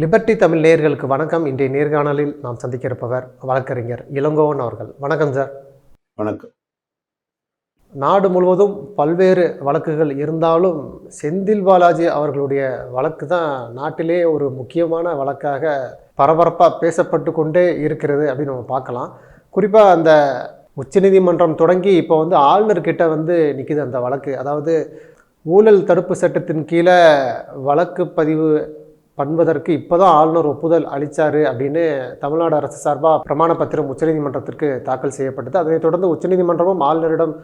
Liberty Tamil நேயர்களுக்கு வணக்கம். இன்றைய நேர்காணலில் நாம் சந்திக்க இருப்பவர் வழக்கறிஞர் இளங்கோவன் அவர்கள். வணக்கம் சார் வணக்கம். நாடு முழுவதும் பல்வேறு வழக்குகள் இருந்தாலும் செந்தில் பாலாஜி அவர்களுடைய வழக்கு தான் நாட்டிலே ஒரு முக்கியமான வழக்காக பரபரப்பாக பேசப்பட்டு கொண்டே இருக்கிறது அப்படின்னு நம்ம பார்க்கலாம். குறிப்பாக அந்த உச்சநீதிமன்றம் தொடங்கி இப்போ வந்து ஆளுநர்கிட்ட வந்து நிற்கிது அந்த வழக்கு. அதாவது ஊழல் தடுப்பு சட்டத்தின் கீழே வழக்கு பதிவு பண்பதற்கு இப்போதான் ஆளுநர் ஒப்புதல் அளித்தார் அப்படின்னு தமிழ்நாடு அரசு சார்பாக பிரமாண பத்திரம் உச்சநீதிமன்றத்திற்கு தாக்கல் செய்யப்பட்டது. அதனைத் தொடர்ந்து உச்சநீதிமன்றமும் ஆளுநரிடம்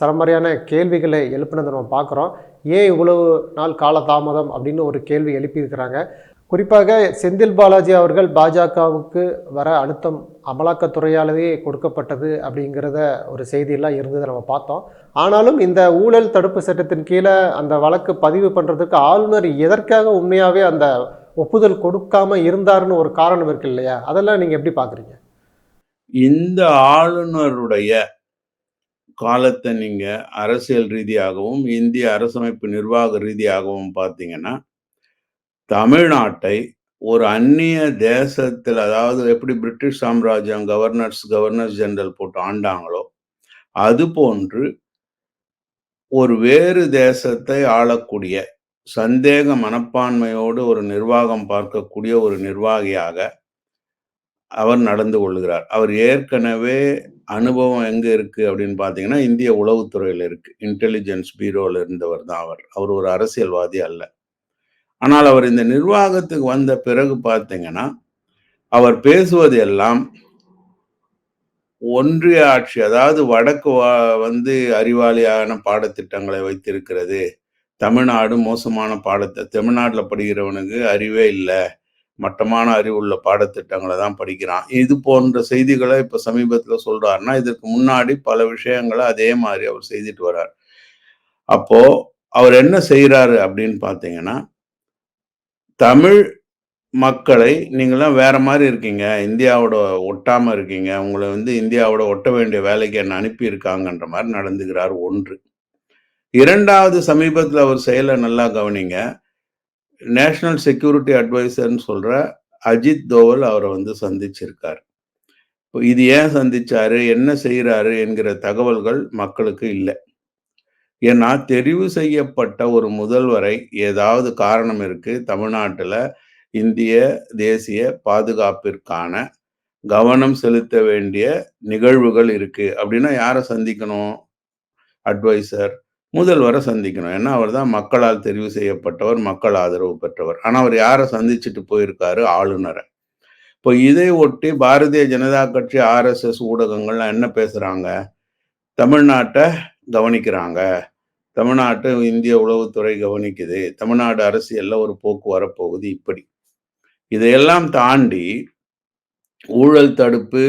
சரமாரியான கேள்விகளை எழுப்பினதை நம்ம பார்க்குறோம். ஏன் இவ்வளவு நாள் காலதாமதம் அப்படின்னு ஒரு கேள்வி எழுப்பியிருக்கிறாங்க. குறிப்பாக செந்தில் பாலாஜி அவர்கள் பாஜகவுக்கு வர அழுத்தம் அமலாக்கத்துறையாலேயே கொடுக்கப்பட்டது அப்படிங்கிறத ஒரு செய்தியெல்லாம் இருந்ததை நம்ம பார்த்தோம். ஆனாலும் இந்த ஊழல் தடுப்பு சட்டத்தின் கீழே அந்த வழக்கு பதிவு பண்ணுறதுக்கு ஆளுநர் எதற்காக உண்மையாகவே அந்த ஒப்புதல் கொடுக்காம இருந்தாருன்னு ஒரு காரணம் இருக்கு இல்லையா? அதெல்லாம் நீங்கள் எப்படி பார்க்குறீங்க இந்த ஆளுநருடைய காலத்தை நீங்கள் அரசியல் ரீதியாகவும் இந்திய அரசமைப்பு நிர்வாக ரீதியாகவும் பார்த்தீங்கன்னா தமிழ்நாட்டை ஒரு அந்நிய தேசத்தில் அதாவது எப்படி பிரிட்டிஷ் சாம்ராஜ்யம் கவர்னர்ஸ் கவர்னர்ஸ் ஜெனரல் போட்டு ஆண்டாங்களோ அது போன்று ஒரு வேறு தேசத்தை ஆளக்கூடிய சந்தேக மனப்பான்மையோடு ஒரு நிர்வாகம் பார்க்கக்கூடிய ஒரு நிர்வாகியாக அவர் நடந்து கொள்கிறார். அவர் ஏற்கனவே அனுபவம் எங்கே இருக்கு அப்படின்னு பார்த்தீங்கன்னா இந்திய உளவுத்துறையில் இருக்கு. இன்டெலிஜென்ஸ் பீரோவில் இருந்தவர் தான் அவர். அவர் ஒரு அரசியல்வாதி அல்ல. ஆனால் அவர் இந்த நிர்வாகத்துக்கு வந்த பிறகு பார்த்தீங்கன்னா அவர் பேசுவது எல்லாம் ஒன்றிய ஆட்சி அதாவது வடக்கு வா- வந்து அறிவாளியான பாடத்திட்டங்களை வைத்திருக்கிறது. தமிழ்நாடு மோசமான பாடத்தை தமிழ்நாட்டில் படிக்கிறவனுக்கு அறிவே இல்லை. மட்டமான அறிவுள்ள பாடத்திட்டங்களை தான் படிக்கிறான். இது போன்ற செய்திகளை இப்போ சமீபத்தில் சொல்கிறாருன்னா இதற்கு முன்னாடி பல விஷயங்களை அதே மாதிரி அவர் செய்துட்டு வர்றார். அப்போது அவர் என்ன செய்கிறாரு அப்படின்னு பார்த்தீங்கன்னா தமிழ் மக்களை நீங்களாம் வேற மாதிரி இருக்கீங்க. இந்தியாவோட ஒட்டாமல் இருக்கீங்க. உங்களை வந்து இந்தியாவோட ஒட்ட வேண்டிய வேலைக்கு என்ன அனுப்பி இருக்காங்கன்ற மாதிரி நடந்துகிறார் ஒன்று. இரண்டாவது சமீபத்தில் அவர் செயலை நல்லா கவனிங்க. நேஷனல் செக்யூரிட்டி அட்வைசர்னு சொல்கிற அஜித் தோவல் அவரை வந்து சந்திச்சிருக்கார். இப்போ இது ஏன் சந்திச்சாரு? என்ன செய்கிறாரு என்கிற தகவல்கள் மக்களுக்கு இல்லை. ஏன்னா தெரிவு செய்யப்பட்ட ஒரு முதல்வரை ஏதாவது காரணம் இருக்குது தமிழ்நாட்டில் இந்திய தேசிய பாதுகாப்பிற்கான கவனம் செலுத்த வேண்டிய நிகழ்வுகள் இருக்குது அப்படின்னா யாரை சந்திக்கணும்? அட்வைசர் முதல்வரை சந்திக்கணும். ஏன்னா அவர் தான் மக்களால் தெரிவு செய்யப்பட்டவர் மக்கள் ஆதரவு பெற்றவர். ஆனால் அவர் யாரை சந்திச்சுட்டு போயிருக்காரு? ஆளுநரை. இப்போ இதை ஒட்டி பாரதிய ஜனதா கட்சி ஆர்எஸ்எஸ் ஊடகங்கள்லாம் என்ன பேசுகிறாங்க தமிழ்நாட்டை கவனிக்கிறாங்க. தமிழ்நாட்டை இந்திய உளவுத்துறை கவனிக்குது. தமிழ்நாடு அரசியலில் ஒரு போக்கு வரப்போகுது இப்படி. இதையெல்லாம் தாண்டி ஊழல் தடுப்பு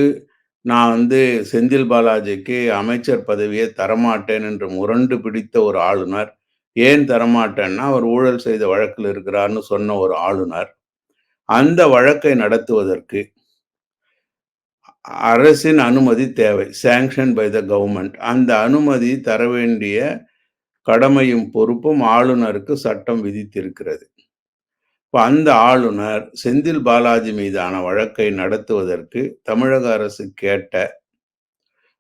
நான் வந்து செந்தில் பாலாஜிக்கு அமைச்சர் பதவியை தரமாட்டேன் என்று முரண்டு பிடித்த ஒரு ஆளுநர். ஏன் தரமாட்டேன்னா அவர் ஊழல் செய்த வழக்கில் இருக்கிறார்னு சொன்ன ஒரு ஆளுநர். அந்த வழக்கை நடத்துவதற்கு அரசின் அனுமதி தேவை. சேங்ஷன் பை த கவர்மெண்ட் அந்த அனுமதி தர வேண்டிய கடமையும் பொறுப்பும் ஆளுநருக்கு சட்டம் விதித்திருக்கிறது. இப்போ அந்த ஆளுநர் செந்தில் பாலாஜி மீதான வழக்கை நடத்துவதற்கு தமிழக அரசு கேட்ட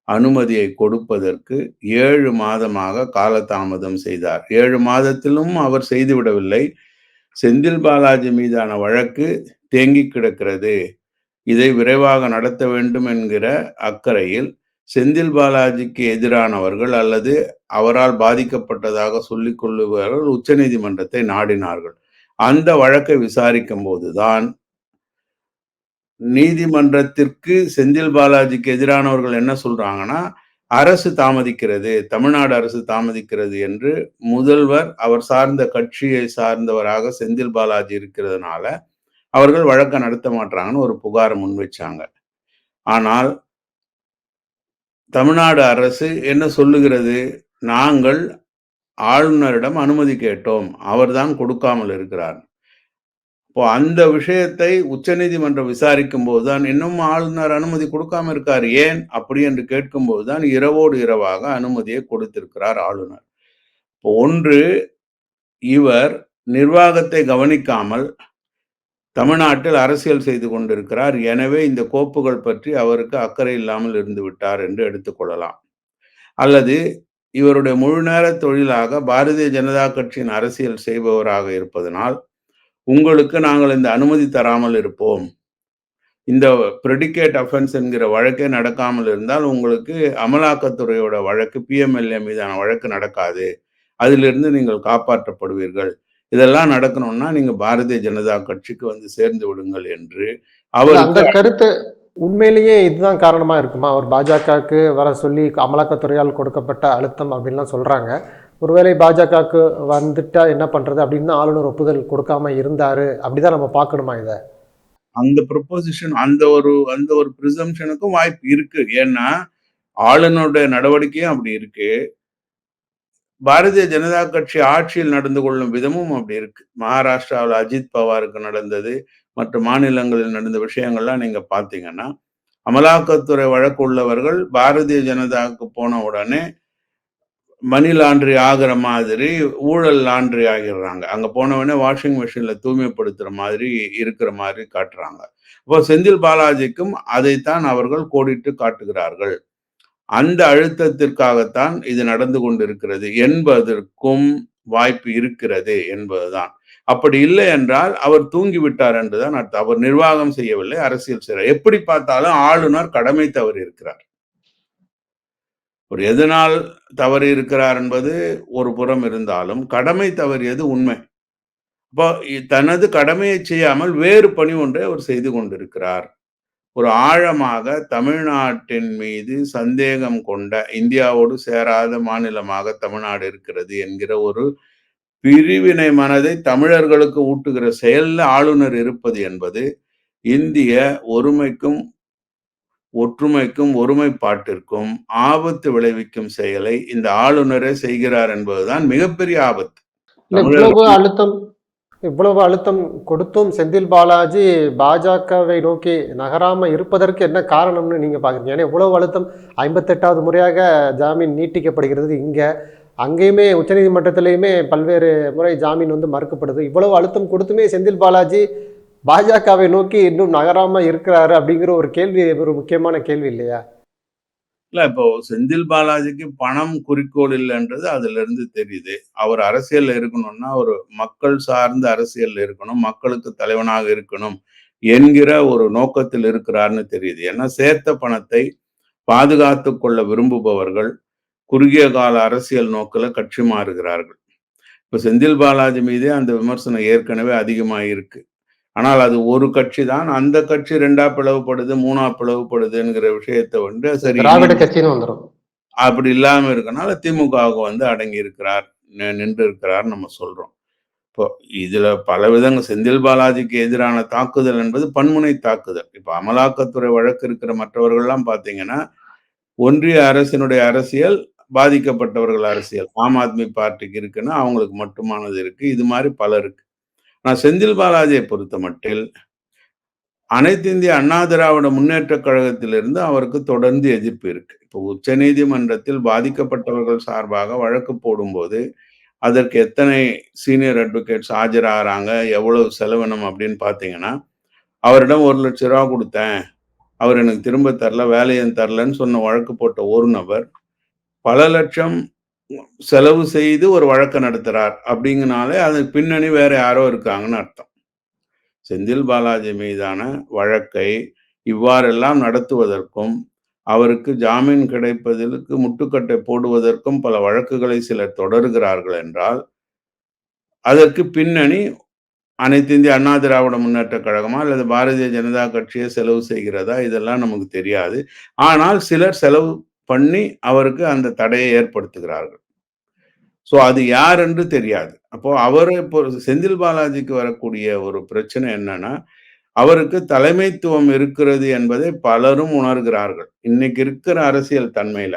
அனுமதியை கொடுப்பதற்கு ஏழு மாதமாக காலதாமதம் செய்தார். ஏழு மாதத்திலும் அவர் செய்துவிடவில்லை செந்தில் பாலாஜி மீதான வழக்கு தேங்கி கிடக்கிறது. இதை விரைவாக நடத்த வேண்டும் என்கிற அக்கறையில் செந்தில் பாலாஜிக்கு எதிரானவர்கள் அல்லது அவரால் பாதிக்கப்பட்டதாக சொல்லிக் கொள்ளுபவர்கள் உச்சநீதிமன்றத்தை நாடினார்கள். அந்த வழக்கை விசாரிக்கும் போதுதான் நீதிமன்றத்திற்கு செந்தில் பாலாஜிக்கு எதிரானவர்கள் என்ன சொல்றாங்கன்னா அரசு தாமதிக்கிறது தமிழ்நாடு அரசு தாமதிக்கிறது என்று முதல்வர் அவர் சார்ந்த கட்சியை சார்ந்தவராக செந்தில் பாலாஜி இருக்கிறதுனால அவர்கள் வழக்கை நடத்த மாட்டாங்கன்னு ஒரு புகாரை முன் வச்சாங்க. ஆனால் தமிழ்நாடு அரசு என்ன சொல்லுகிறது? நாங்கள் ஆளுநரிடம் அனுமதி கேட்டோம். அவர்தான் கொடுக்காமல் இருக்கிறார். இப்போ அந்த விஷயத்தை உச்சநீதிமன்றம் விசாரிக்கும் போதுதான் இன்னும் ஆளுநர் அனுமதி கொடுக்காம இருக்கார். ஏன்? அப்படி என்று கேட்கும் போதுதான் இரவோடு இரவாக அனுமதியை கொடுத்திருக்கிறார் ஆளுநர். இப்போ ஒன்று இவர் நிர்வாகத்தை கவனிக்காமல் தமிழ்நாட்டில் அரசியல் செய்து கொண்டிருக்கிறார். எனவே இந்த கோப்புகள் பற்றி அவருக்கு அக்கறை இல்லாமல் இருந்து விட்டார் என்று எடுத்துக்கொள்ளலாம் அல்லது இவருடைய முழு நேர தொழிலாக பாரதிய ஜனதா கட்சியின் அரசியல் செய்பவராக இருப்பதனால் உங்களுக்கு நாங்கள் இந்த அனுமதி தராமல் இருப்போம். இந்த ப்ரெடிகேட் அஃபென்ஸ் என்கிற வழக்கே நடக்காமல் இருந்தால் உங்களுக்கு அமலாக்கத்துறையோட வழக்கு பிஎம்எல்ஏ மீதான வழக்கு நடக்காது. அதிலிருந்து நீங்கள் காப்பாற்றப்படுவீர்கள். இதெல்லாம் நடக்கணும்னா நீங்க பாரதிய ஜனதா கட்சிக்கு வந்து சேர்ந்து விடுங்கள் என்று இல்ல, அந்த கருத்து உண்மையிலேயே இதுதான் காரணமாக இருக்குமா? அவர் பாஜகவுக்கு வர சொல்லி அமலாக்கத்துறையால் கொடுக்கப்பட்ட அழுத்தம் அப்படின்லாம் சொல்கிறாங்க ஒருவேளை பாஜகவுக்கு வந்துட்டால் என்ன பண்ணுறது அப்படின்னு தான் ஆளுநர் ஒப்புதல் கொடுக்காம இருந்தார். அப்படிதான் நம்ம பார்க்கணுமா இதை? அந்த ப்ரொப்போசிஷன் அந்த ஒரு அந்த ஒரு ப்ரிசம்ஷனுக்கும் வாய்ப்பு இருக்கு. ஏன்னா ஆளுநருடைய நடவடிக்கையும் அப்படி இருக்கு. பாரதிய ஜனதா கட்சி ஆட்சியில் நடந்து கொள்ளும் விதமும் அப்படி இருக்கு. மகாராஷ்டிராவில் அஜித் பவாருக்கு நடந்தது மற்ற மாநிலங்களில் நடந்த விஷயங்கள்லாம் நீங்க பாத்தீங்கன்னா அமலாக்கத்துறை வழக்கு உள்ளவர்கள் பாரதிய ஜனதாவுக்கு போன உடனே மணி லாண்ட்ரி ஆகிற மாதிரி ஊழல் லாண்ட்ரி ஆகிடுறாங்க. அங்க போன வாஷிங் மிஷின்ல தூய்மைப்படுத்துற மாதிரி இருக்கிற மாதிரி காட்டுறாங்க. இப்போ செந்தில் பாலாஜிக்கும் அதைத்தான் அவர்கள் கோடிட்டு காட்டுகிறார்கள். அந்த அழுத்தத்திற்காகத்தான் இது நடந்து கொண்டிருக்கிறது என்பதற்கும் வாய்ப்பு இருக்கிறது என்பதுதான். அப்படி இல்லை என்றால் அவர் தூங்கிவிட்டார் என்றுதான் அர்த்தம். அவர் நிர்வாகம் செய்யவில்லை அரசியல் செய்கிறார் எப்படி பார்த்தாலும் ஆளுநர் கடமை தவறி இருக்கிறார். ஒரு எதனால் தவறி இருக்கிறார் என்பது ஒரு புறம் இருந்தாலும் கடமை தவறியது உண்மை. இப்போ தனது கடமையை செய்யாமல் வேறு பணி ஒன்றை அவர் செய்து கொண்டிருக்கிறார். ஒரு ஆழமாக தமிழ்நாட்டின் மீது சந்தேகம் கொண்ட இந்தியாவோடு சேராத மாநிலமாக தமிழ்நாடு இருக்கிறது என்கிற ஒரு பிரிவினை மனதை தமிழர்களுக்கு ஊட்டுகிற செயல்ல ஆளுநர் இருப்பது என்பது இந்திய ஒருமைக்கும் ஒற்றுமைக்கும் ஒருமைப்பாட்டிற்கும் ஆபத்து விளைவிக்கும் செயலை இந்த ஆளுநரே செய்கிறார் என்பதுதான் மிகப்பெரிய ஆபத்து. அழுத்தம் இவ்வளவு அழுத்தம் கொடுத்தும் செந்தில் பாலாஜி பாஜகவை நோக்கி நகராமல் இருப்பதற்கு என்ன காரணம்னு நீங்கள் பார்க்குறீங்க ஏன்னா இவ்வளவு அழுத்தம் ஐம்பத்தெட்டாவது முறையாக ஜாமீன் நீட்டிக்கப்படுகிறது இங்கே. அங்கேயுமே உச்சநீதிமன்றத்திலையுமே பல்வேறு முறை ஜாமீன் வந்து மறுக்கப்படுது. இவ்வளவு அழுத்தம் கொடுத்துமே செந்தில் பாலாஜி பாஜகவை நோக்கி இன்னும் நகராமல் இருக்கிறாரு அப்படிங்கிற ஒரு கேள்வி ஒரு முக்கியமான கேள்வி இல்லையா? இல்ல இப்போ செந்தில் பாலாஜிக்கு பணம் குறிக்கோள் இல்லைன்றது அதுல இருந்து தெரியுது. அவர் அரசியல்ல இருக்கணும்னா ஒரு மக்கள் சார்ந்த அரசியல்ல இருக்கணும் மக்களுக்கு தலைவனாக இருக்கணும் என்கிற ஒரு நோக்கத்தில் இருக்கிறார்னு தெரியுது. ஏன்னா சேர்த்த பணத்தை பாதுகாத்து கொள்ள விரும்புபவர்கள் குறுகிய கால அரசியல் நோக்கில கட்சி மாறுகிறார்கள். இப்போ செந்தில் பாலாஜி மீதே அந்த விமர்சனம் ஏற்கனவே அதிகமாக இருக்குது ஆனால் அது ஒரு கட்சி தான் அந்த கட்சி ரெண்டா பிளவுபடுது மூணா பிளவுபடுதுங்கிற விஷயத்தை வந்து சரி திராவிட கட்சின்னு வந்துடும் அப்படி இல்லாம இருக்கனால திமுகவுக்கு வந்து அடங்கி இருக்கிறார் நின்று இருக்கிறார் நம்ம சொல்றோம். இப்போ இதுல பல விதங்கள் செந்தில் பாலாஜிக்கு எதிரான தாக்குதல் என்பது பன்முனை தாக்குதல். இப்ப அமலாக்கத்துறை வழக்கு இருக்கிற மற்றவர்கள்லாம் பாத்தீங்கன்னா ஒன்றிய அரசினுடைய அரசியல் பாதிக்கப்பட்டவர்கள் அரசியல். ஆம் ஆத்மி பார்ட்டிக்கு இருக்குன்னா அவங்களுக்கு மட்டுமானது இருக்கு. இது மாதிரி பல இருக்கு. நான் செந்தில் பாலாஜியை பொறுத்த மட்டில் அனைத்து இந்திய அண்ணா திராவிட முன்னேற்ற கழகத்திலிருந்து அவருக்கு தொடர்ந்து எதிர்ப்பு இருக்கு. இப்போ உச்சநீதிமன்றத்தில் பாதிக்கப்பட்டவர்கள் சார்பாக வழக்கு போடும்போது அதற்கு எத்தனை சீனியர் அட்வொகேட்ஸ் ஆஜராகிறாங்க எவ்வளவு செலவினம் அப்படின்னு பார்த்தீங்கன்னா அவரிடம் ஒரு லட்ச ரூபா கொடுத்தேன் அவர் எனக்கு திரும்ப தரல வேலையும் தரலன்னு சொன்ன வழக்கு போட்ட ஒரு நபர் பல லட்சம் செலவு செய்து ஒரு வழக்கு நடத்துகிறார் அப்படிங்கனாலே அதுக்கு பின்னணி வேற யாரோ இருக்காங்கன்னு அர்த்தம். செந்தில் பாலாஜி மீதான வழக்கை இவ்வாறெல்லாம் நடத்துவதற்கும் அவருக்கு ஜாமீன் கிடைப்பதற்கு முட்டுக்கட்டை போடுவதற்கும் பல வழக்குகளை சிலர் தொடர்கிறார்கள் என்றால் அதற்கு பின்னணி அனைத்து இந்திய அண்ணா திராவிட முன்னேற்ற கழகமா அல்லது பாரதிய ஜனதா கட்சியை செலவு செய்கிறதா? இதெல்லாம் நமக்கு தெரியாது. ஆனால் சிலர் செலவு பண்ணி அவருக்கு அந்த தடையை ஏற்படுத்துகிறார்கள். ஸோ அது யார் என்று தெரியாது. அப்போ அவர் இப்போ செந்தில் பாலாஜிக்கு வரக்கூடிய ஒரு பிரச்சனை என்னன்னா அவருக்கு தலைமைத்துவம் இருக்கிறது என்பதை பலரும் உணர்கிறார்கள். இன்னைக்கு இருக்கிற அரசியல் தன்மையில.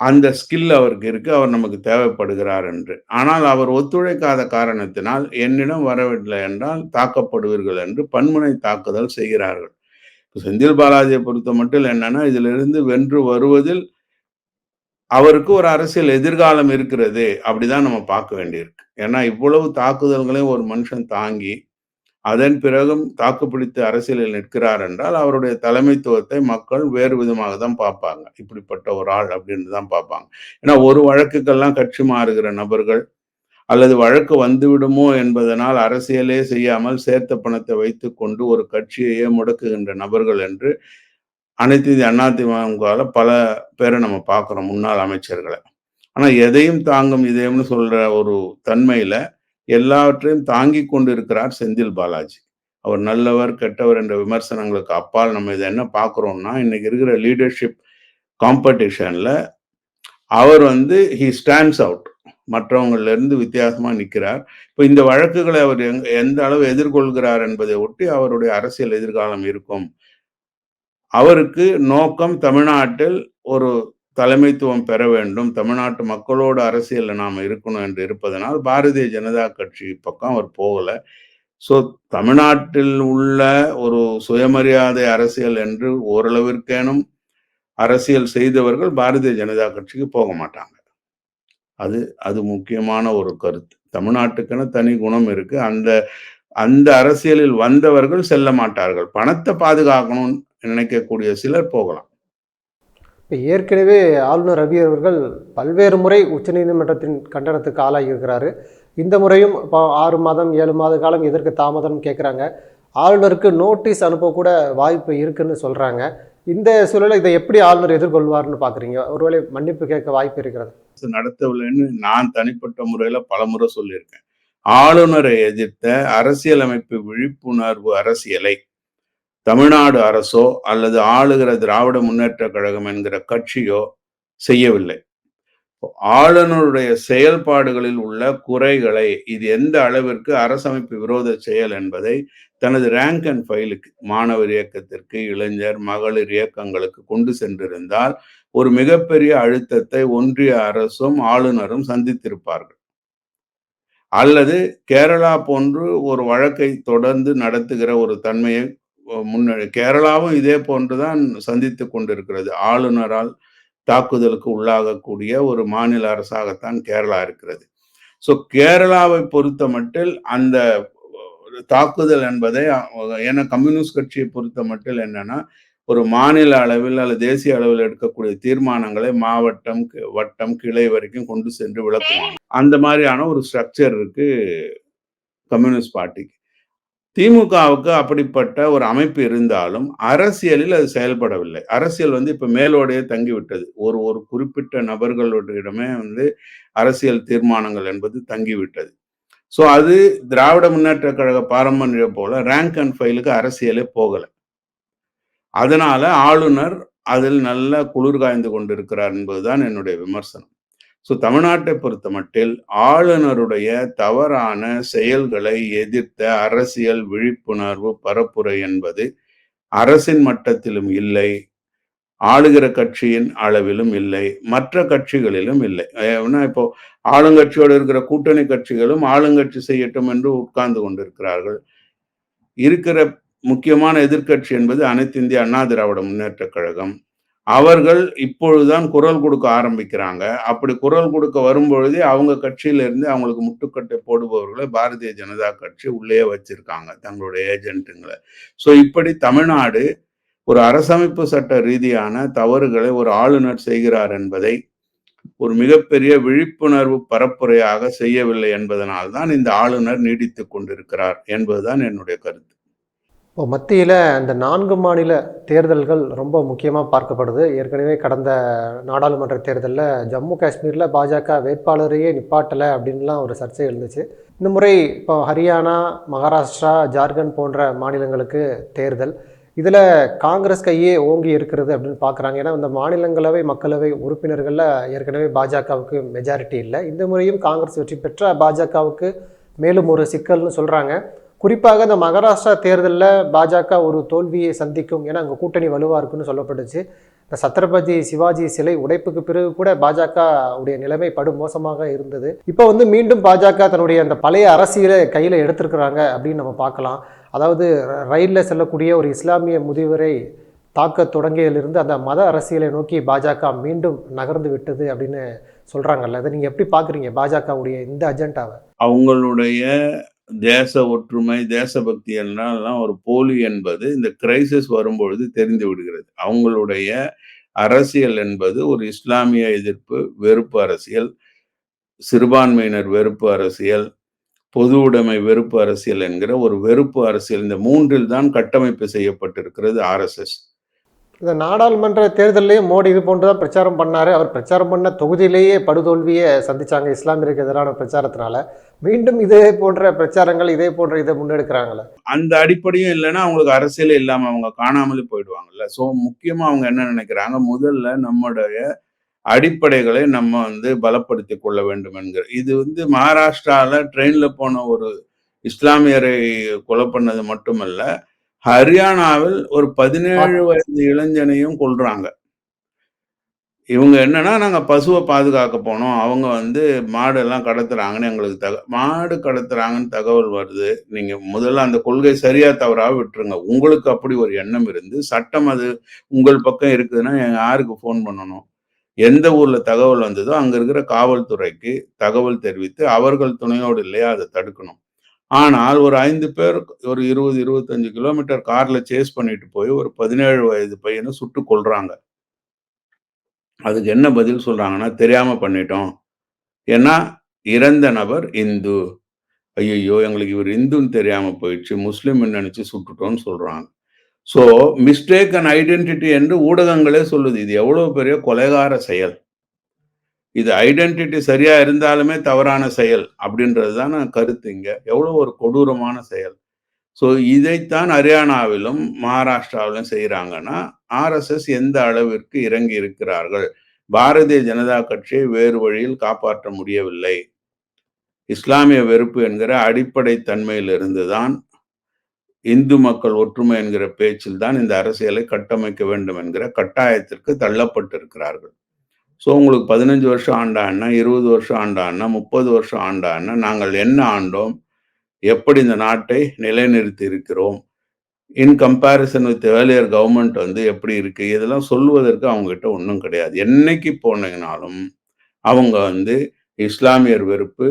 அந்த ஸ்கில் அவருக்கு இருக்கு அவர் நமக்கு தேவைப்படுகிறார் என்று. ஆனால் அவர் ஒத்துழைக்காத காரணத்தினால் என்னிடம் வரவில்லை என்றால் தாக்கப்படுவீர்கள் என்று பன்முனை தாக்குதல் செய்கிறார்கள். செந்தில் பாலாஜியை பொறுத்த மட்டும் என்னன்னா இதிலிருந்து வென்று வருவதில் அவருக்கு ஒரு அரசியல் எதிர்காலம் இருக்கிறது அப்படிதான் நம்ம பார்க்க வேண்டியிருக்கு. ஏன்னா இவ்வளவு தாக்குதல்களையும் ஒரு மனுஷன் தாங்கி அதன் பிறகும் தாக்குப்பிடித்து அரசியலில் நிற்கிறார் என்றால் அவருடைய தலைமைத்துவத்தை மக்கள் வேறு விதமாக தான் பார்ப்பாங்க. இப்படிப்பட்ட ஒரு ஆள் அப்படின்னு தான் பார்ப்பாங்க. ஏன்னா ஒரு வழக்குக்கெல்லாம் கட்சி மாறுகிற நபர்கள் அல்லது வழக்கு வந்துவிடுமோ என்பதனால் அரசியலே செய்யாமல் சேர்த்த பணத்தை வைத்து கொண்டு ஒரு கட்சியையே முடக்குகின்ற நபர்கள் என்று அனைத்து இந்திய அதிமுகவில் பல பேரை நம்ம பார்க்குறோம் முன்னாள் அமைச்சர்களை. ஆனால் எதையும் தாங்கும் இதயம்னு சொல்கிற ஒரு தன்மையில் எல்லாவற்றையும் தாங்கி கொண்டு இருக்கிறார் செந்தில் பாலாஜி. அவர் நல்லவர் கெட்டவர் என்ற விமர்சனங்களுக்கு அப்பால் நம்ம இதை என்ன பார்க்குறோம்னா இன்னைக்கு இருக்கிற லீடர்ஷிப் காம்படிஷனில் அவர் வந்து ஹி ஸ்டாண்ட்ஸ் அவுட் மற்றவங்கள்ல வித்தியாசமாக நிற்கிறார் இப்போ இந்த வழக்குகளை அவர் எங் எந்த அளவு எதிர்கொள்கிறார் என்பதை ஒட்டி அவருடைய அரசியல் எதிர்காலம் இருக்கும். அவருக்கு நோக்கம் தமிழ்நாட்டில் ஒரு தலைமைத்துவம் பெற வேண்டும். தமிழ்நாட்டு மக்களோட அரசியலில் நாம் இருக்கணும் என்று இருப்பதனால் பாரதிய ஜனதா கட்சி பக்கம் அவர் போகலை. ஸோ தமிழ்நாட்டில் உள்ள ஒரு சுயமரியாதை அரசியல் என்று ஓரளவிற்கேனும் அரசியல் செய்தவர்கள் பாரதிய ஜனதா கட்சிக்கு போக மாட்டாங்க. அது அது முக்கியமான ஒரு கருத்து. தமிழ்நாட்டுக்குன்னு தனி குணம் இருக்கு. அந்த அந்த அரசியலில் வந்தவர்கள் செல்ல மாட்டார்கள். பணத்தை பாதுகாக்கணும்னு நினைக்கக்கூடிய சிலர் போகலாம். இப்போ ஏற்கனவே ஆளுநர் ரவி அவர்கள் பல்வேறு முறை உச்சநீதிமன்றத்தின் கண்டனத்துக்கு ஆளாகி இருக்கிறாரு. இந்த முறையும் இப்போ ஆறு மாதம் ஏழு மாத காலம் எதற்கு தாமதம் கேட்குறாங்க ஆளுநருக்கு நோட்டீஸ் அனுப்ப கூட வாய்ப்பு இருக்குன்னு சொல்கிறாங்க இந்த சூழலை இதை எப்படி ஆளுநர் எதிர்கொள்வார்னு பார்க்குறீங்க ஒருவேளை மன்னிப்பு கேட்க வாய்ப்பு இருக்கிறது. நடத்தவில்லைன்னு நான் தனிப்பட்ட முறையில பலமுறை சொல்லியிருக்கேன். ஆளுநரை எதிர்த்த அரசியலமைப்பு விழிப்புணர்வு அரசியலை தமிழ்நாடு அரசோ அல்லது ஆளுகிற திராவிட முன்னேற்ற கழகம் என்கிற கட்சியோ செய்யவில்லை. ஆளுநருடைய செயல்பாடுகளில் உள்ள குறைகளை இது எந்த அளவிற்கு அரசமைப்பு விரோத செயல் என்பதை தனது ரேங்க் அண்ட் ஃபைலுக்கு மாணவர் இயக்கத்திற்கு இளைஞர் மகளிர் இயக்கங்களுக்கு கொண்டு சென்றிருந்தால் ஒரு மிகப்பெரிய அழுத்தத்தை ஒன்றிய அரசும் ஆளுநரும் சந்தித்திருப்பார்கள். அல்லது கேரளா போன்று ஒரு வழக்கை தொடர்ந்து நடத்துகிற ஒரு தன்மையை முன்னெடு கேரளாவும் இதே போன்று தான் சந்தித்து கொண்டிருக்கிறது. ஆளுநரால் தாக்குதலுக்கு உள்ளாகக்கூடிய ஒரு மாநில அரசாகத்தான் கேரளா இருக்கிறது. ஸோ கேரளாவை பொறுத்த மட்டில் அந்த தாக்குதல் என்பதை ஏன்னா கம்யூனிஸ்ட் கட்சியை பொறுத்த மட்டில் என்னன்னா ஒரு மாநில அளவில் அல்லது தேசிய அளவில் எடுக்கக்கூடிய தீர்மானங்களை மாவட்டம் வட்டம் கிளை வரைக்கும் கொண்டு சென்று விளக்குவாங்க. அந்த மாதிரியான ஒரு ஸ்ட்ரக்சர் இருக்கு கம்யூனிஸ்ட் பார்ட்டிக்கு. திமுகவுக்கு அப்படிப்பட்ட ஒரு அமைப்பு இருந்தாலும் அரசியலில் அது செயல்படவில்லை. அரசியல் வந்து இப்போ மேலோடையே தங்கிவிட்டது. ஒரு ஒரு குறிப்பிட்ட நபர்களிடமே வந்து அரசியல் தீர்மானங்கள் என்பது தங்கிவிட்டது. ஸோ அது திராவிட முன்னேற்ற கழக பாரம்பரியம் போல ரேங்க் அண்ட் ஃபைலுக்கு அரசியலே போகலை. அதனால ஆளுநர் அதில் நல்ல குளிர் காய்ந்து கொண்டிருக்கிறார் என்பதுதான் என்னுடைய விமர்சனம். ஸோ தமிழ்நாட்டை பொறுத்த மட்டில் ஆளுநருடைய தவறான செயல்களை எதிர்த்த அரசியல் விழிப்புணர்வு பரப்புரை என்பது அரசின் மட்டத்திலும் இல்லை ஆளுகிற கட்சியின் அளவிலும் இல்லை மற்ற கட்சிகளிலும் இல்லை. ஏன்னா இப்போ ஆளுங்கட்சியோடு இருக்கிற கூட்டணி கட்சிகளும் ஆளுங்கட்சி செய்யட்டும் என்று உட்கார்ந்து கொண்டிருக்கிறார்கள். இருக்கிற முக்கியமான எதிர்க்கட்சி என்பது அனைத்து இந்திய அண்ணா திராவிட முன்னேற்ற கழகம். அவர்கள் இப்பொழுதுதான் குரல் கொடுக்க ஆரம்பிக்கிறாங்க. அப்படி குரல் கொடுக்க வரும்பொழுதே அவங்க கட்சியிலிருந்து அவங்களுக்கு முட்டுக்கட்டை போடுபவர்களை பாரதிய ஜனதா கட்சி உள்ளே வச்சிருக்காங்க தங்களுடைய ஏஜென்ட்டுங்களை. ஸோ இப்படி தமிழ்நாடு ஒரு அரசமைப்பு சட்ட ரீதியான தவறுகளை ஒரு ஆளுநர் செய்கிறார் என்பதை ஒரு மிகப்பெரிய விழிப்புணர்வு பரப்புரையாக செய்யவில்லை என்பதனால்தான் இந்த ஆளுநர் நீடித்து கொண்டிருக்கிறார் என்பதுதான் என்னுடைய கருத்து. இப்போ மத்தியில் அந்த நான்கு மாநில தேர்தல்கள் ரொம்ப முக்கியமாக பார்க்கப்படுது. ஏற்கனவே கடந்த நாடாளுமன்ற தேர்தலில் ஜம்மு காஷ்மீரில் பாஜக வேட்பாளரையே நிப்பாட்டலை அப்படின்லாம் ஒரு சர்ச்சை எழுந்துச்சு. இந்த முறை இப்போ ஹரியானா மகாராஷ்டிரா ஜார்க்கண்ட் போன்ற மாநிலங்களுக்கு தேர்தல். இதில் காங்கிரஸ் கையே ஓங்கி இருக்கிறது அப்படின்னு பார்க்குறாங்க. ஏன்னா இந்த மாநிலங்களவை மக்களவை உறுப்பினர்களில் ஏற்கனவே பாஜகவுக்கு மெஜாரிட்டி இல்லை. இந்த முறையும் காங்கிரஸ் வெற்றி பெற்ற பாஜகவுக்கு மேலும் ஒரு சிக்கல்னு சொல்கிறாங்க குறிப்பாக இந்த மகாராஷ்டிரா தேர்தலில் பாஜக ஒரு தோல்வியை சந்திக்கும் ஏன்னா அங்கே கூட்டணி வலுவாக இருக்குன்னு சொல்லப்பட்டுச்சு. இந்த சத்ரபதி சிவாஜி சிலை உடைப்புக்கு பிறகு கூட பாஜக உடைய நிலைமை படு மோசமாக இருந்தது. இப்போ வந்து மீண்டும் பாஜக தன்னுடைய அந்த பழைய அரசியலை கையில் எடுத்திருக்கிறாங்க அப்படின்னு நம்ம பார்க்கலாம். அதாவது ரயிலில் செல்லக்கூடிய ஒரு இஸ்லாமிய முதியவரை தாக்க தொடங்கியதிலிருந்து அந்த மத அரசியலை நோக்கி பாஜக மீண்டும் நகர்ந்து விட்டது அப்படின்னு சொல்கிறாங்கல்ல அதை நீங்கள் எப்படி பார்க்குறீங்க பாஜகவுடைய இந்த அஜெண்டாவை? அவங்களுடைய தேச ஒற்றுமை, தேசபக்தி எல்லாம் ஒரு போலி என்பது இந்த கிரைசிஸ் வரும்பொழுது தெரிந்து விடுகிறது. அவங்களுடைய அரசியல் என்பது ஒரு இஸ்லாமிய எதிர்ப்பு, வெறுப்பு அரசியல், சிறுபான்மையினர் வெறுப்பு அரசியல், பொது உடைமை வெறுப்பு அரசியல் என்கிற ஒரு வெறுப்பு அரசியல். இந்த மூன்றில் தான் கட்டமைப்பு செய்யப்பட்டிருக்கிறது ஆர்எஸ்எஸ். இந்த நாடாளுமன்ற தேர்தல்லயும் மோடி இது போன்று தான் பிரச்சாரம் பண்ணார் அவர் பிரச்சாரம் பண்ண தொகுதியிலேயே படுதோல்வியை சந்தித்தாங்க இஸ்லாமியருக்கு எதிரான பிரச்சாரத்தினால. மீண்டும் இதே போன்ற பிரச்சாரங்கள், இதே போன்ற இத முன்னெடுக்கிறாங்களா? அந்த அடிப்படையும் இல்லன்னா, அவங்களுக்கு அரசியலே இல்லாம அவங்க காணாமலே போயிடுவாங்கல்ல. ஸோ முக்கியமா அவங்க என்ன நினைக்கிறாங்க, முதல்ல நம்முடைய அடிப்படைகளை நம்ம வந்து பலப்படுத்திக் கொள்ள வேண்டும் என்கிற இது வந்து மகாராஷ்டிரால ட்ரெயின்ல போன ஒரு இஸ்லாமியரை கொலை பண்ணது மட்டுமல்ல, ஹரியானாவில் ஒரு 17 வயது இளைஞனையும் கொல்றாங்க. இவங்க என்னன்னா, நாங்கள் பசுவை பாதுகாக்க போனோம். அவங்க வந்து மாடெல்லாம் கடத்துறாங்கன்னு எங்களுக்கு தக மாடு கடத்துறாங்கன்னு தகவல் வருது. நீங்கள் முதல்ல அந்த கொள்கை சரியா தவறாக விட்டுருங்க. உங்களுக்கு அப்படி ஒரு எண்ணம் இருந்து, சட்டம் அது உங்கள் பக்கம் இருக்குதுன்னா, யாருக்கு ஃபோன் பண்ணணும்? எந்த ஊரில் தகவல் வந்ததோ, அங்கே இருக்கிற காவல்துறைக்கு தகவல் தெரிவித்து, அவர்கள் துணையோடு இல்லையா அதை தடுக்கணும். ஆனால் ஒரு ஐந்து பேர் ஒரு 20, 25 கிலோமீட்டர் காரில் சேஸ் பண்ணிட்டு போய் ஒரு 17 வயது பையனை சுட்டு கொள்றாங்க அதுக்கு என்ன பதில் சொல்றாங்கன்னா, தெரியாம பண்ணிட்டோம். ஏன்னா, இறந்த நபர் இந்து. ஐயோ எங்களுக்கு இவர் இந்துன்னு தெரியாம போயிடுச்சு. முஸ்லீம் நினச்சி சுட்டுட்டோம்னு சொல்றாங்க. ஸோ மிஸ்டேக் அண்ட் ஐடென்டிட்டி என்று ஊடகங்களே சொல்லுது. இது எவ்வளவு பெரிய கொலைகார செயல். இது ஐடென்டிட்டி சரியா இருந்தாலுமே தவறான செயல் அப்படின்றது தான கருத்து இங்க. எவ்வளவு ஒரு கொடூரமான செயல். ஸோ இதைத்தான் ஹரியானாவிலும், மகாராஷ்டிராவிலும் செய்கிறாங்கன்னா ஆர்எஸ்எஸ் எந்த அளவிற்கு இறங்கி இருக்கிறார்கள். பாரதிய ஜனதா கட்சியை வேறு வழியில் காப்பாற்ற முடியவில்லை. இஸ்லாமிய வெறுப்பு என்கிற அடிப்படை தன்மையிலிருந்து தான் இந்து மக்கள் ஒற்றுமை என்கிற பேச்சில் தான் இந்த அரசியலை கட்டமைக்க வேண்டும் என்கிற கட்டாயத்திற்கு தள்ளப்பட்டிருக்கிறார்கள். ஸோ உங்களுக்கு 15 வருஷம் ஆண்டான்னா, 20 வருஷம் ஆண்டான்னா, 30 வருஷம் ஆண்டான்னா, நாங்கள் என்ன ஆண்டோம்? எப்படி இந்த நாட்டை நிலைநிறுத்தி இருக்கிறோம்? In comparison with earlier government வந்து எப்படி இருக்கு? இதெல்லாம் சொல்லுவதற்கு அவங்ககிட்ட ஒன்றும் கிடையாது. என்னைக்கு போனீங்கனாலும், அவங்க வந்து இஸ்லாமியர் வெறுப்பு,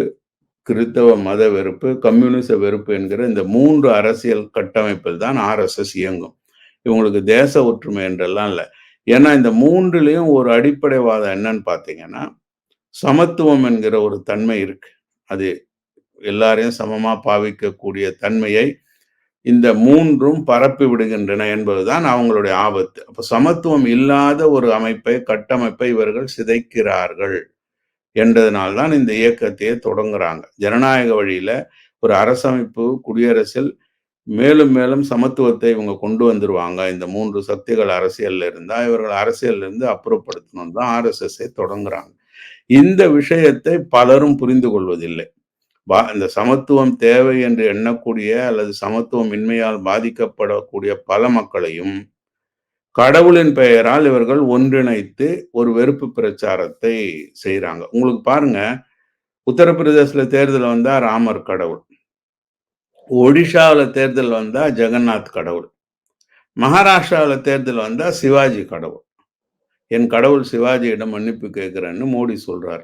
கிறித்தவ மத வெறுப்பு, கம்யூனிச வெறுப்பு என்கிற இந்த மூன்று அரசியல் கட்டமைப்பில் தான் ஆர்எஸ்எஸ் இயங்கும். இவங்களுக்கு தேச ஒற்றுமை என்றெல்லாம் இல்லை ஏன்னா இந்த மூன்றுலேயும் ஒரு அடிப்படைவாதம் என்னன்னு பார்த்தீங்கன்னா, சமத்துவம் என்கிற ஒரு தன்மை இருக்கு. அது எல்லாரையும் சமமாக பாவிக்கக்கூடிய தன்மையை இந்த மூன்றும் பரப்பி விடுகின்றன என்பதுதான் அவங்களுடைய ஆபத்து. அப்போ சமத்துவம் இல்லாத ஒரு அமைப்பை, கட்டமைப்பை இவர்கள் சிதைக்கிறார்கள். என்றதனால் தான் இந்த இயக்கத்தையே தொடங்குறாங்க. ஜனநாயக வழியில ஒரு அரசமைப்பு, குடியரசில் மேலும் மேலும் சமத்துவத்தை இவங்க கொண்டு வந்துருவாங்க. இந்த மூன்று சக்திகள் அரசியல்ல இருந்தா, இவர்கள் அரசியல்ல இருந்து அப்புறப்படுத்தணும்னு தான் ஆர்எஸ்எஸ்ஐ தொடங்குறாங்க. இந்த விஷயத்தை பலரும் புரிந்து கொள்வதில்லை. பா இந்த சமத்துவம் தேவை என்று எண்ணக்கூடிய அல்லது சமத்துவம் இன்மையால் பாதிக்கப்படக்கூடிய பல மக்களையும், கடவுளின் பெயரால் இவர்கள் ஒன்றிணைத்து ஒரு வெறுப்பு பிரச்சாரத்தை செய்கிறாங்க உங்களுக்கு பாருங்க, உத்தரப்பிரதேசில் தேர்தல் வந்தா ராமர் கடவுள். ஒடிஷாவில் தேர்தல் வந்தா ஜெகநாத் கடவுள். மகாராஷ்டிராவில் தேர்தல் வந்தா சிவாஜி கடவுள். என் கடவுள் சிவாஜியிடம் மன்னிப்பு கேட்குறேன்னு மோடி சொல்றார்.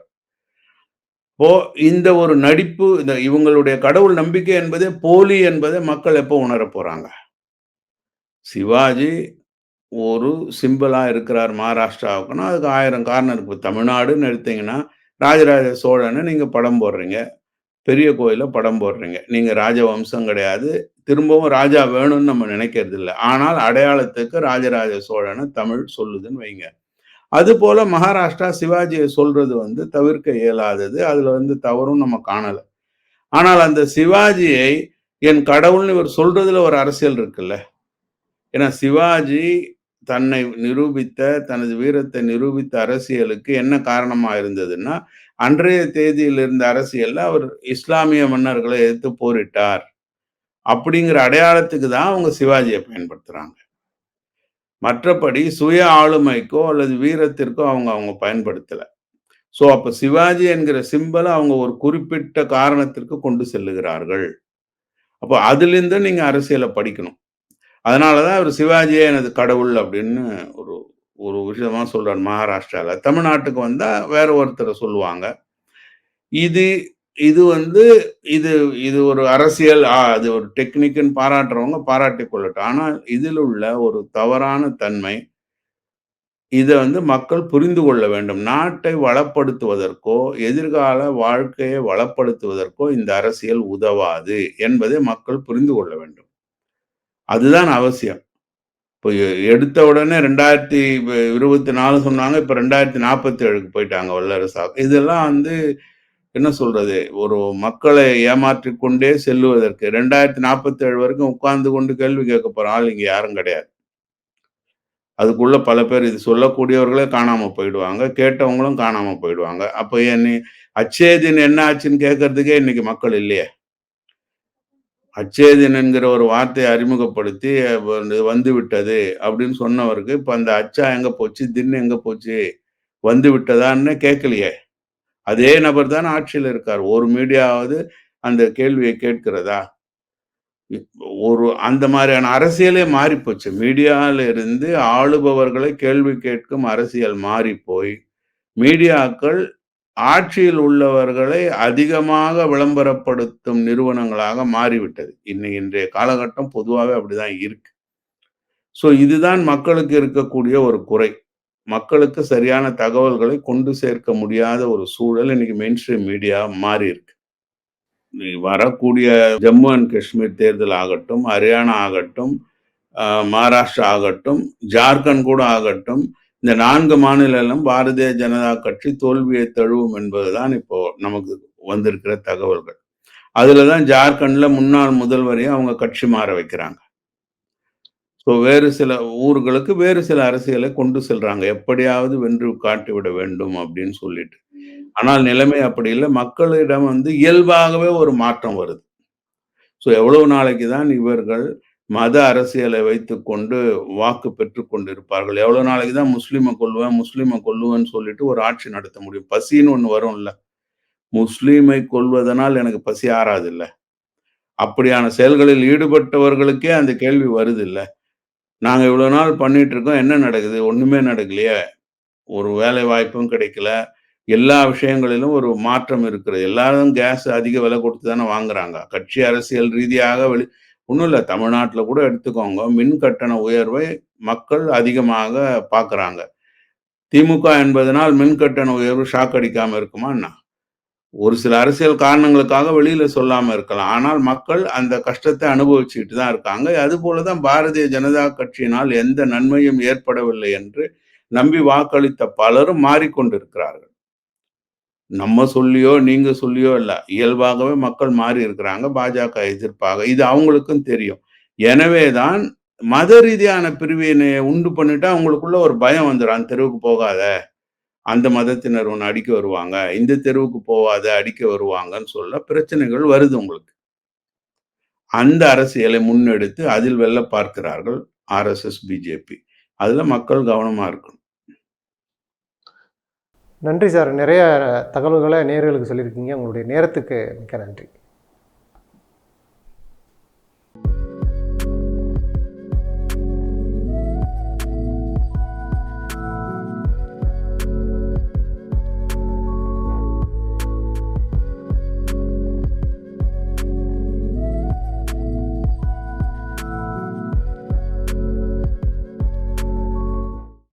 இப்போ இந்த ஒரு நடிப்பு, இந்த இவங்களுடைய கடவுள் நம்பிக்கை என்பதே போலி என்பதை மக்கள் எப்போ உணரப் போறாங்க? சிவாஜி ஒரு சிம்பிளா இருக்கிறார் மகாராஷ்டிராவுக்குன்னா, அதுக்கு ஆயிரம் காரணம் இருக்கு. தமிழ்நாடுன்னு எடுத்தீங்கன்னா, ராஜராஜ சோழன்னு நீங்க படம் போடுறீங்க. பெரிய கோயில படம் போடுறீங்க. நீங்க ராஜவம்சம் கிடையாது. திரும்பவும் ராஜா வேணும்னு நம்ம நினைக்கிறது இல்லை ஆனால் அடையாளத்துக்கு ராஜராஜ சோழனை தமிழ் சொல்லுதுன்னு வைங்க. அதுபோல மகாராஷ்டிரா சிவாஜியை சொல்றது வந்து தவிர்க்க இயலாதது. அதுல வந்து தவறும் நம்ம காணலை ஆனால் அந்த சிவாஜியை என் கடவுள்னு இவர் சொல்றதுல ஒரு அரசியல் இருக்குல்ல. ஏன்னா சிவாஜி தன்னை நிரூபித்த, தனது வீரத்தை நிரூபித்த அரசியலுக்கு என்ன காரணமா இருந்ததுன்னா, அன்றைய தேதியில் இருந்த அரசியல்ல அவர் இஸ்லாமிய மன்னர்களை எதிர்த்து போரிட்டார். அப்படிங்கிற அடையாளத்துக்கு தான் அவங்க சிவாஜியை பயன்படுத்துறாங்க. மற்றபடி சுய ஆளுமைக்கோ அல்லது வீரத்திற்கோ அவங்க அவங்க பயன்படுத்தலை ஸோ அப்போ சிவாஜி என்கிற சிம்பலை அவங்க ஒரு குறிப்பிட்ட காரணத்திற்கு கொண்டு செல்லுகிறார்கள். அப்போ அதுலேருந்து நீங்கள் அரசியலை படிக்கணும். அதனால தான் அவர் சிவாஜியே எனது கடவுள் அப்படின்னு ஒரு ஒரு விஷயமா சொல்கிறார் மகாராஷ்டிராவில் தமிழ்நாட்டுக்கு வந்தால் வேற ஒருத்தரை சொல்லுவாங்க. இது இது வந்து இது இது ஒரு அரசியல் ஆ, அது ஒரு டெக்னிக்குன்னு பாராட்டுறவங்க பாராட்டிக் கொள்ளட்டும். ஆனால் இதில் உள்ள ஒரு தவறான தன்மை இதை வந்து மக்கள் புரிந்து கொள்ள வேண்டும். நாட்டை வளப்படுத்துவதற்கோ எதிர்கால வாழ்க்கையை வளப்படுத்துவதற்கோ இந்த அரசியல் உதவாது என்பதை மக்கள் புரிந்து கொள்ள வேண்டும். அதுதான் அவசியம். இப்போ எடுத்த உடனே ரெண்டாயிரத்தி இருபத்தி நாலு சொன்னாங்க இப்போ ரெண்டாயிரத்தி நாற்பத்தி ஏழுக்கு போயிட்டாங்க வல்லரசா. இதெல்லாம் வந்து என்ன சொல்றது? ஒரு மக்களை ஏமாற்றி கொண்டே செல்லுவதற்கு ரெண்டாயிரத்தி நாற்பத்தி ஏழு வரைக்கும் உட்கார்ந்து கொண்டு கேள்வி கேட்க போற ஆள் இங்க யாரும் கிடையாது. அதுக்குள்ள பல பேர் இது சொல்லக்கூடியவர்களே காணாம போயிடுவாங்க கேட்டவங்களும் காணாம போயிடுவாங்க. அப்போ என்ன அச்சேதின் என்ன ஆச்சுன்னு கேட்கறதுக்கே இன்னைக்கு மக்கள் இல்லையே. அச்சேதின் என்கிற ஒரு வார்த்தையை அறிமுகப்படுத்தி வந்து வந்து விட்டது அப்படின்னு சொன்னவருக்கு இப்ப அந்த அச்சா எங்க போச்சு தின் எங்க போச்சு வந்து விட்டதான்னு கேட்கலையே. அதே நபர் தான் ஆட்சியில் இருக்கார். ஒரு மீடியாவது அந்த கேள்வியை கேட்கிறதா? ஒரு அந்த மாதிரியான அரசியலே மாறி போச்சு ஆளுபவர்களை கேள்வி கேட்கும் அரசியல் மாறி போய் மீடியாக்கள் ஆட்சியில் உள்ளவர்களை அதிகமாக விளம்பரப்படுத்தும் நிறுவனங்களாக மாறிவிட்டது. இன்னை இன்றைய காலகட்டம் பொதுவாகவே அப்படிதான் இருக்கு. ஸோ இதுதான் மக்களுக்கு இருக்கக்கூடிய ஒரு குறை. மக்களுக்கு சரியான தகவல்களை கொண்டு சேர்க்க முடியாத ஒரு சூழல் இன்னைக்கு மெயின் ஸ்ட்ரீம் மீடியா மாறி இருக்கு. வரக்கூடிய ஜம்மு அண்ட் காஷ்மீர் தேர்தல் ஆகட்டும் ஹரியானா ஆகட்டும் மகாராஷ்டிரா ஆகட்டும் ஜார்க்கண்ட் கூட ஆகட்டும் இந்த நான்கு மாநிலம் பாரதிய ஜனதா கட்சி தோல்வியை தழுவும் என்பதுதான் இப்போ நமக்கு வந்திருக்கிற தகவல்கள். அதுல தான் ஜார்க்கண்ட்ல முன்னாள் முதல்வரையும் அவங்க கட்சி மாற வைக்கிறாங்க. ஸோ வேறு சில ஊர்களுக்கு வேறு சில அரசியலை கொண்டு செல்றாங்க. எப்படியாவது வென்று காட்டிவிட வேண்டும் அப்படின்னு சொல்லிட்டு. ஆனால் நிலைமை அப்படி இல்லை. மக்களிடம் வந்து இயல்பாகவே ஒரு மாற்றம் வருது. ஸோ எவ்வளவு நாளைக்கு தான் இவர்கள் மத அரசியலை வைத்துக்கொண்டு வாக்கு பெற்று கொண்டிருப்பார்கள்? எவ்வளவு நாளைக்கு தான் முஸ்லீமை கொள்ளுவேன் முஸ்லீமை கொள்ளுவேன்னு சொல்லிட்டு ஒரு ஆட்சி நடத்த முடியும்? பசின்னு ஒன்று வரும்ல. முஸ்லீமை கொள்வதனால் எனக்கு பசி ஆறாது அப்படியான செயல்களில் ஈடுபட்டவர்களுக்கே அந்த கேள்வி வருது இல்லை. நாங்கள் இவ்வளோ நாள் பண்ணிட்டு இருக்கோம் என்ன நடக்குது? ஒன்றுமே நடக்கலையே. ஒரு வேலை வாய்ப்பும் கிடைக்கல. எல்லா விஷயங்களிலும் ஒரு மாற்றம் இருக்கிறது. எல்லாரும் கேஸ் அதிக விலை கொடுத்து தானே வாங்குறாங்க. கட்சி அரசியல் ரீதியாக வெளி ஒன்றும் இல்லை. தமிழ்நாட்டில் கூட எடுத்துக்கோங்க. மின் கட்டண உயர்வை மக்கள் அதிகமாக பார்க்குறாங்க. திமுக என்பதனால் மின் கட்டண உயர்வு ஷாக் அடிக்காமல் இருக்குமா என்ன? ஒரு சில அரசியல் காரணங்களுக்காக வெளியில சொல்லாம இருக்கலாம். ஆனால் மக்கள் அந்த கஷ்டத்தை அனுபவிச்சுக்கிட்டு தான் இருக்காங்க. அது போலதான் பாரதிய ஜனதா கட்சியினால் எந்த நன்மையும் ஏற்படவில்லை என்று நம்பி வாக்களித்த பலரும் மாறிக்கொண்டிருக்கிறார்கள். நம்ம சொல்லியோ நீங்க சொல்லியோ இல்ல. இயல்பாகவே மக்கள் மாறி இருக்கிறாங்க பாஜக எதிர்ப்பாக. இது அவங்களுக்கும் தெரியும். எனவேதான் மத ரீதியான பிரிவினை உண்டு பண்ணிட்டா அவங்களுக்குள்ள ஒரு பயம் வந்துடும் அந்த தெருவுக்கு போகாத. அந்த மதத்தினர் ஒன்று அடிக்க வருவாங்க. இந்த தெருவுக்கு போகாத அடிக்க வருவாங்கன்னு சொல்ல பிரச்சனைகள் வருது உங்களுக்கு. அந்த அரசியலை முன்னெடுத்து அதில் வெல்ல பார்க்கிறார்கள் ஆர்எஸ்எஸ் பிஜேபி அதில் மக்கள் கவனமாக இருக்கணும். நன்றி சார். நிறைய தகவல்களை நேர்களுக்கு சொல்லியிருக்கீங்க. உங்களுடைய நேரத்துக்கு மிக்க நன்றி.